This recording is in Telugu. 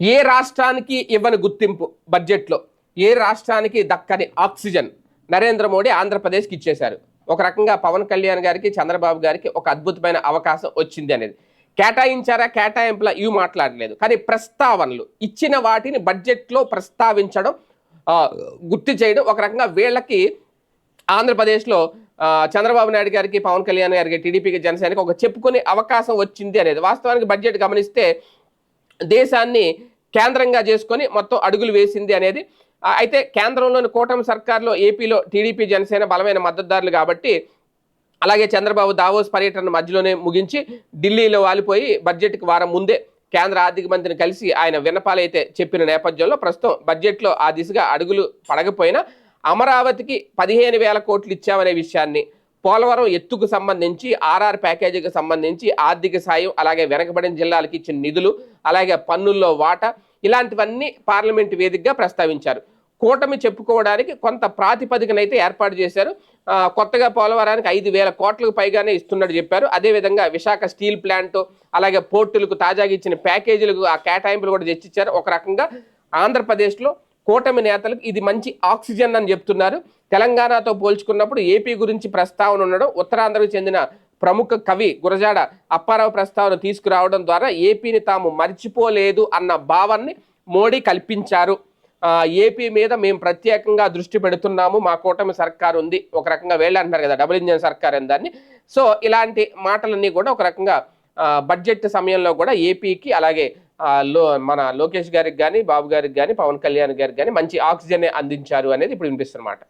ఏ రాష్ట్రానికి ఇవ్వని గుర్తింపు బడ్జెట్లో? ఏ రాష్ట్రానికి దక్కని ఆక్సిజన్? నరేంద్ర మోడీ ఆంధ్రప్రదేశ్కి ఇచ్చేశారు. ఒక రకంగా పవన్ కళ్యాణ్ గారికి చంద్రబాబు గారికి ఒక అద్భుతమైన అవకాశం వచ్చింది అనేది. కేటాయించారా? కేటాయింపుల ఇవి మాట్లాడలేదు. కానీ ప్రస్తావనలు ఇచ్చిన వాటిని బడ్జెట్లో ప్రస్తావించడం గుర్తు చేయడం ఒక రకంగా వీళ్ళకి ఆంధ్రప్రదేశ్లో చంద్రబాబు నాయుడు గారికి పవన్ కళ్యాణ్ గారికి టీడీపీకి జనసేనకి ఒక చెప్పుకునే అవకాశం వచ్చింది అనేది. వాస్తవానికి బడ్జెట్ గమనిస్తే దేశాన్ని కేంద్రంగా చేసుకొని మొత్తం అడుగులు వేసింది అనేది అయితే కేంద్రంలోని కూటమి సర్కార్లో ఏపీలో టీడీపీ జనసేన బలమైన మద్దతుదారులు కాబట్టి అలాగే చంద్రబాబు దావోస్ పర్యటన మధ్యలోనే ముగించి ఢిల్లీలో వాలిపోయి బడ్జెట్కి వారం ముందే కేంద్ర ఆర్థిక మంత్రిని కలిసి ఆయన విన్నపాలైతే చెప్పిన నేపథ్యంలో ప్రస్తుతం బడ్జెట్లో ఆ దిశగా అడుగులు పడకపోయినా అమరావతికి పదిహేను వేల కోట్లు ఇచ్చామనే విషయాన్ని పోలవరం ఎత్తుకు సంబంధించి ఆర్ఆర్ ప్యాకేజీకి సంబంధించి ఆర్థిక సాయం అలాగే వెనకబడిన జిల్లాలకు ఇచ్చిన నిధులు అలాగే పన్నుల్లో వాటా ఇలాంటివన్నీ పార్లమెంట్ వేదికగా ప్రస్తావించారు. కూటమి చెప్పుకోవడానికి కొంత ప్రాతిపదికనైతే ఏర్పాటు చేశారు. కొత్తగా పోలవరానికి ఐదు వేల కోట్లకు పైగానే ఇస్తున్నట్టు చెప్పారు. అదేవిధంగా విశాఖ స్టీల్ ప్లాంట్ అలాగే పోర్టులకు తాజాగా ఇచ్చిన ప్యాకేజీలకు ఆ కేటాయింపులు కూడా తెచ్చిచ్చారు. ఒక రకంగా ఆంధ్రప్రదేశ్లో కూటమి నేతలకు ఇది మంచి ఆక్సిజన్ అని చెప్తున్నారు. తెలంగాణతో పోల్చుకున్నప్పుడు ఏపీ గురించి ప్రస్తావన ఉండడం ఉత్తరాంధ్రకు చెందిన ప్రముఖ కవి గురజాడ అప్పారావు ప్రస్తావన తీసుకురావడం ద్వారా ఏపీని తాము మర్చిపోలేదు అన్న భావాన్ని మోడీ కల్పించారు. ఏపీ మీద మేము ప్రత్యేకంగా దృష్టి పెడుతున్నాము మా కూటమి సర్కారు ఉంది ఒక రకంగా వేళ్ళు అంటున్నారు కదా డబుల్ ఇంజన్ సర్కార్ అని దాన్ని. సో ఇలాంటి మాటలన్నీ కూడా ఒక రకంగా బడ్జెట్ సమయంలో కూడా ఏపీకి అలాగే లో మన లోకేష్ గారికి కానీ బాబు గారికి కానీ పవన్ కళ్యాణ్ గారికి కానీ మంచి ఆక్సిజన్ అందించారు అనేది ఇప్పుడు వినిపిస్తున్నమాట